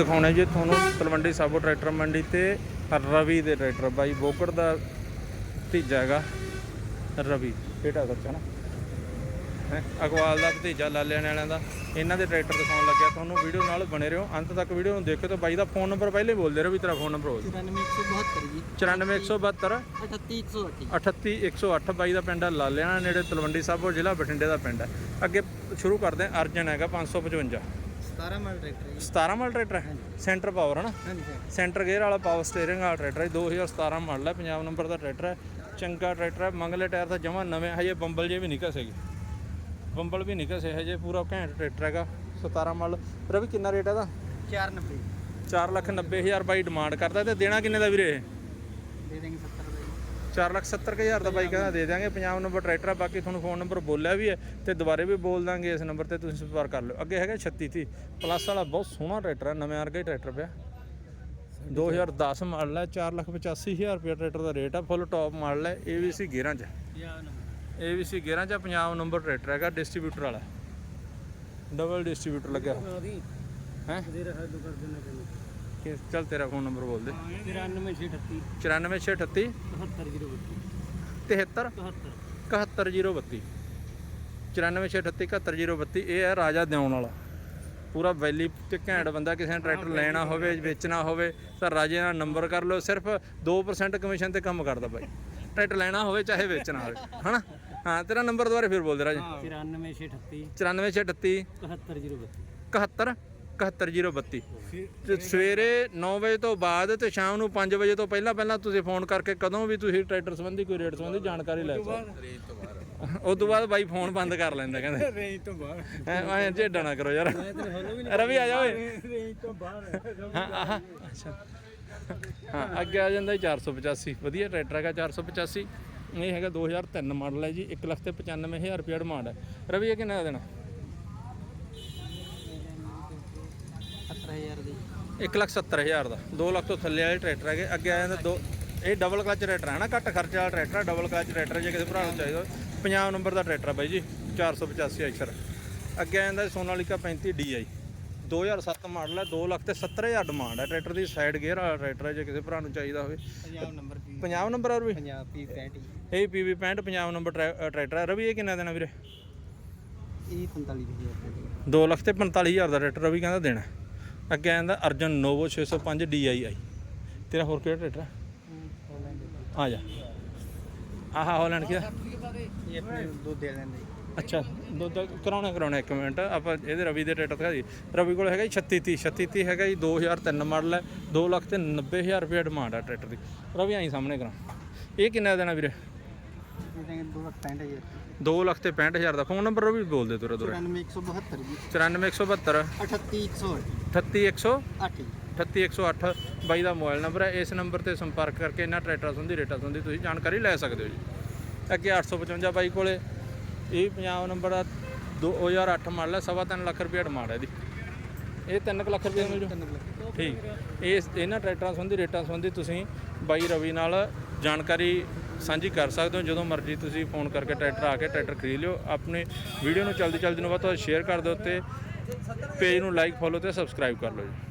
ਦਿਖਾਉਣਾ ਜੀ ਤੁਹਾਨੂੰ ਤਲਵੰਡੀ ਸਾਬੋ ਟਰੈਕਟਰ ਮੰਡੀ ਤੇ ਰਵੀ ਦੇ ਟਰੈਕਟਰ ਬਾਈ ਬੋਕੜ ਦਾ ਭਤੀਜਾ ਹੈਗਾ ਰਵੀ। ਬੇਟਾ ਬੱਚਾ ਨਾ? ਹੈ ਅਗਵਾਲ ਦਾ ਭਤੀਜਾ ਲਾਲਿਆਂ ਵਾਲਿਆਂ ਦਾ। ਇਹਨਾਂ ਦੇ ਟਰੈਕਟਰ ਦਿਖਾਉਣ ਲੱਗਿਆ। ਤੁਹਾਨੂੰ ਵੀਡੀਓ ਨਾਲ ਬਣੇ ਰਹੋ। ਅੰਤ ਤੱਕ ਵੀਡੀਓ ਨੂੰ ਦੇਖੋ ਤੇ ਬਾਈ ਦਾ ਫੋਨ ਨੰਬਰ ਪਹਿਲੇ ਬੋਲਦੇ ਰਹੋ ਵੀ ਤੇਰਾ ਫੋਨ ਨੰਬਰ ਬੋਲ 94172 ਜੀ। 94172 38108 38108 ਬਾਈ ਦਾ ਪਿੰਡ ਹੈ। ਲਾਲਿਆਣਾ ਨੇੜੇ ਤਲਵੰਡੀ ਸਾਬੋ ਜ਼ਿਲ੍ਹਾ ਬਠਿੰਡੇ ਦਾ ਪਿੰਡ ਹੈ। ਅੱਗੇ ਸ਼ੁਰੂ ਕਰਦੇ ਹਾਂ। ਅਰਜਨ ਹੈਗਾ 555 17 ਮਾਡਲ ਟਰੈਕਟਰ ਜੀ। ਸੈਂਟਰ ਪਾਵਰ ਹੈ ਨਾ? ਹਾਂਜੀ ਸਰ ਸੈਂਟਰ ਗੇਅਰ ਵਾਲਾ ਪਾਵਰ ਸਟੀਅਰਿੰਗ ਵਾਲਾ ਟਰੈਕਟਰ ਹੈ 2017 ਮਾਡਲ ਹੈ ਪੰਜਾਬ ਨੰਬਰ ਦਾ ਟਰੈਕਟਰ ਹੈ ਚੰਗਾ ਟਰੈਕਟਰ ਹੈ ਮੰਗਲੇ ਟਾਇਰ ਤਾਂ ਜਮਾ ਨਵੇਂ ਹਜੇ ਬੰਬਲ ਜੇ ਵੀ ਨਹੀਂ ਘਸੇਗੀ ਬੰਬਲ ਵੀ ਨਹੀਂ ਘਸੇ ਹਜੇ ਪੂਰਾ ਘੈਂਟ ਟਰੈਕਟਰ ਹੈਗਾ 17 ਮਾਲ ਰਵੀ ਕਿੰਨਾ ਰੇਟ ਹੈ ਦਾ 490 4 ਲੱਖ 90 ਹਜ਼ਾਰ ਬਾਈ ਡਿਮਾਂਡ ਕਰਦਾ ਤੇ ਦੇਣਾ ਕਿੰਨੇ ਦਾ ਵੀਰੇ ਦੇ ਦੇਣਗੇ 70 ਦਾ 470000 ਦਾ ਬਾਈ ਦਾ ਦੇ ਦਾਂਗੇ ਪੰਜਾਬ ਨੰਬਰ ਟਰੈਕਟਰ ਬਾਕੀ ਤੁਹਾਨੂੰ ਫੋਨ ਨੰਬਰ ਬੋਲਿਆ ਵੀ ਹੈ ਤੇ ਦੁਬਾਰੇ ਵੀ ਬੋਲ ਦਾਂਗੇ ਇਸ ਨੰਬਰ ਤੇ ਤੁਸੀਂ ਸੰਪਰਕ ਕਰ ਲਿਓ। ਅੱਗੇ ਹੈਗਾ 36 30 ਪਲੱਸ ਵਾਲਾ ਬਹੁਤ ਸੋਹਣਾ ਟਰੈਕਟਰ ਹੈ ਨਵੇਂ ਵਰਗਾ ਟਰੈਕਟਰ ਪਿਆ। 2010 ਮਾਡਲ ਹੈ 485000 ਰੁਪਏ ਟਰੈਕਟਰ ਦਾ ਰੇਟ ਆ ਫੁੱਲ ਟੌਪ ਮਾਡਲ ਹੈ ਏ ਵੀ ਸੀ 11 ਚ। ਏ ਵੀ ਸੀ 11 ਚ ਪੰਜਾਬ ਨੰਬਰ ਟਰੈਕਟਰ ਹੈਗਾ ਡਿਸਟ੍ਰੀਬਿਊਟਰ ਵਾਲਾ। ਡਬਲ ਡਿਸਟ੍ਰੀਬਿਊਟਰ ਲੱਗਿਆ। ਹੈ ਹੈ? ਦੇ ਰਹਾ ਦੋ ਕਰ ਦੇਣਾ ਕਿ ਚੱਲ ਤੇਰਾ ਫੋਨ ਨੰਬਰ ਬੋਲ ਦੇ। 94638 94638 77032 73 71 71032 94638 71032 ਇਹ ਹੈ ਰਾਜਾ ਦਿਉਣ ਵਾਲਾ। ਪੂਰਾ ਵੈਲੀ ਤੇ ਘੈਂਟ ਬੰਦਾ ਕਿਸੇ ਨੇ ਟਰੈਕਟਰ ਲੈਣਾ ਹੋਵੇ ਵੇਚਣਾ ਹੋਵੇ ਤਾਂ ਰਾਜੇ ਨਾਲ ਨੰਬਰ ਕਰ ਲਓ ਸਿਰਫ 2% ਕਮਿਸ਼ਨ ਤੇ ਕੰਮ ਕਰਦਾ ਬਾਈ। ਟਰੈਕਟਰ ਲੈਣਾ ਹੋਵੇ ਚਾਹੇ ਵੇਚਣਾ ਹੋਵੇ ਹਨਾ? ਹਾਂ ਤੇਰਾ ਨੰਬਰ ਦੁਬਾਰਾ ਫਿਰ ਬੋਲ ਦੇ ਰਾਜੇ। 94638 94638 77032 71 71032 ਤੇ ਸਵੇਰੇ 9 ਵਜੇ ਤੋਂ ਬਾਅਦ ਤੇ ਸ਼ਾਮ ਨੂੰ 5 ਵਜੇ ਤੋਂ ਪਹਿਲਾਂ ਪਹਿਲਾਂ ਤੁਸੀਂ ਫੋਨ ਕਰਕੇ ਕਦੋਂ ਵੀ ਤੁਸੀਂ ਟਰੈਕਟਰ ਸੰਬੰਧੀ ਕੋਈ ਰੇਟ ਸੰਬੰਧੀ ਜਾਣਕਾਰੀ ਲੈ ਸਕਦੇ ਉਸ ਤੋਂ ਬਾਅਦ ਬਾਈ ਫੋਨ ਬੰਦ ਕਰ ਲੈਂਦਾ ਕਹਿੰਦੇ। ਰੇਂਜ ਤੋਂ ਬਾਹਰ ਐ ਝੇਡਾ ਨਾ ਕਰੋ ਯਾਰ। ਰਵੀ ਆ ਜਾ ਓਏ। ਰੇਂਜ ਤੋਂ ਬਾਹਰ ਹਾਂ ਆਹ। ਅੱਛਾ ਹਾਂ ਅੱਗੇ ਆ ਜਾਂਦਾ ਜੀ 485 ਵਧੀਆ ਟਰੈਕਟਰ ਹੈਗਾ 485 ਇਹ ਹੈਗਾ 2003 ਮਾਡਲ ਹੈ ਜੀ। 1 ਲੱਖ ਤੇ 95000 ਰੁਪਏ ਡਿਮਾਂਡ ਹੈ। ਰਵੀ ਇਹ ਕਿੰਨਾ ਦੇਣਾ? 70000 ਦੀ। 1 ਲੱਖ 70000 ਦਾ। 2 ਲੱਖ ਤੋਂ ਥੱਲੇ ਵਾਲੇ ਟਰੈਕਟਰ ਹੈਗੇ। ਅੱਗੇ ਆ ਜਾਂਦਾ ਦੋ ਇਹ ਡਬਲ ਕਲਚ ਟਰੈਕਟਰ ਹੈ ਨਾ ਘੱਟ ਖਰਚੇ ਵਾਲਾ ਟਰੈਕਟਰ ਹੈ ਡਬਲ ਕਲਚ ਟਰੈਕਟਰ ਜੇ ਕਿਸੇ ਭਰਾ ਨੂੰ ਚਾਹੀਦਾ ਹੋਵੇ। ਪੰਜਾਬ ਨੰਬਰ ਦਾ ਟਰੈਕਟਰ ਹੈ ਬਾਈ ਜੀ 485 ਐਕਸਰ ਅੱਗੇ ਆ ਜਾਂਦਾ ਸੋਨਾਲੀਕਾ 35 DI 2007 ਮਾਡਲ ਹੈ 2 ਲੱਖ ਤੇ 70000 ਡਿਮਾਂਡ ਹੈ ਟਰੈਕਟਰ ਦੀ ਸਾਈਡ ਗੇਅਰ ਵਾਲਾ ਟਰੈਕਟਰ ਹੈ ਜੇ ਕਿਸੇ ਭਰਾ ਨੂੰ ਚਾਹੀਦਾ ਹੋਵੇ। ਪੰਜਾਬ ਨੰਬਰ ਵੀ ਪੰਜਾਬ ਨੰਬਰ ਆ ਵੀ? ਪੰਜਾਬ ਪੀ 65 ਇਹ PV 65 ਪੰਜਾਬ ਨੰਬਰ ਟਰੈ- ਅ, ਟਰੈਕਟਰ ਹੈ ਰਵੀ ਇਹ ਕਿੰਨਾ ਦੇਣਾ ਵੀਰੇ? ਇਹ 45000 ਰੁਪਏ 2 ਲੱਖ ਤੇ 45000 ਦਾ ਟਰੈਕਟਰ ਰਵੀ ਕਹਿੰਦਾ ਦੇਣਾ। ਅੱਗੇ ਆ ਅਰਜਨ ਨੋਵੋ 605 DII ਤੇਰਾ ਹੋਰ ਕਿਹੜਾ ਟਰੈਕਟਰ ਹੈ ਆ ਜਾ। ਆਹ ਹਾਲੈਂਡ ਕਿਹਦਾ ਇਹ ਆਪਣੇ ਦੋ ਦੇ ਲੈਂਦੇ ਅੱਛਾ, ਦੁੱਧ ਕਰਾਉਣਾ ਕਰਾਉਣਾ ਇੱਕ ਮਿੰਟ। ਆਪਾਂ ਇਹਦੇ ਰਵੀ ਦੇ ਟਰੈਕਟਰ ਦਿਖਾ ਦਈਏ। ਰਵੀ ਕੋਲ ਹੈਗਾ ਜੀ 3630 3630 ਹੈਗਾ ਜੀ 2003 ਮਾਡਲ ਹੈ। 2 ਲੱਖ ਤੇ 90000 ਰੁਪਏ ਡਿਮਾਂਡ ਆ ਟਰੈਕਟਰ ਦੀ। ਰਵੀ ਆਈ ਸਾਹਮਣੇ ਕਰਾਂ ਇਹ ਕਿੰਨਾ ਦੇਣਾ ਵੀਰੇ? ਇਹ ਦੇਂਗੇ 265000 2 ਲੱਖ ਤੇ 65000 ਦਾ। ਫੋਨ ਨੰਬਰ ਰਵੀ ਬੋਲ ਦੇ ਤੁਰੇ ਤੁਰੇ। 94172 ਜੀ। 94172 38108 38108 8 ਜੀ। 38108 ਬਾਈ ਦਾ ਮੋਬਾਈਲ ਨੰਬਰ ਹੈ। ਇਸ ਨੰਬਰ ਤੇ ਸੰਪਰਕ ਕਰਕੇ ਇਹਨਾਂ ਟਰੈਕਟਰਾਂ ਸੰਬੰਧੀ ਰੇਟਾਂ ਸੰਬੰਧੀ ਤੁਸੀਂ ਜਾਣਕਾਰੀ ਲੈ ਸਕਦੇ ਹੋ ਜੀ। ਅੱਗੇ 855 ਬਾਈ ਕੋਲੇ। ਇਹ ਪੰਜਾਬ ਨੰਬਰ ਆ। 2008 ਮਾਡਲ ਹੈ। ਸਵਾ ਤਿੰਨ ਲੱਖ ਰੁਪਏ ਡਿਮਾਂਡ ਹੈ ਇਹਦੀ। ਇਹ 3 ਲੱਖ ਰੁਪਏ ਦਾ ਮਿਲ ਜੂ। ਠੀਕ। ਇਸ ਇਹਨਾਂ ਟਰੈਕਟਰਾਂ ਸੰਬੰਧੀ ਰੇਟਾਂ ਸੰਬੰਧੀ ਤੁਸੀਂ ਬਾਈ ਰਵੀ ਨਾਲ ਜਾਣਕਾਰੀ ਸਾਂਝੀ ਕਰ ਸਕਦੇ ਹੋ, ਜਦੋਂ ਮਰਜ਼ੀ ਤੁਸੀਂ ਫੋਨ ਕਰਕੇ ਟਰੈਕਟਰ ਆ ਕੇ ਟਰੈਕਟਰ ਖਰੀਦ ਲਿਓ। ਆਪਣੀ ਵੀਡੀਓ ਨੂੰ ਜਲਦੀ ਜਲਦੀ ਨੂੰ ਵੱਧ ਤੋਂ ਸ਼ੇਅਰ ਕਰ ਦਿਓ ਤੇ ਪੇਜ ਨੂੰ ਲਾਈਕ ਫੋਲੋ ਤੇ ਸਬਸਕ੍ਰਾਈਬ ਕਰ ਲਓ ਜੀ।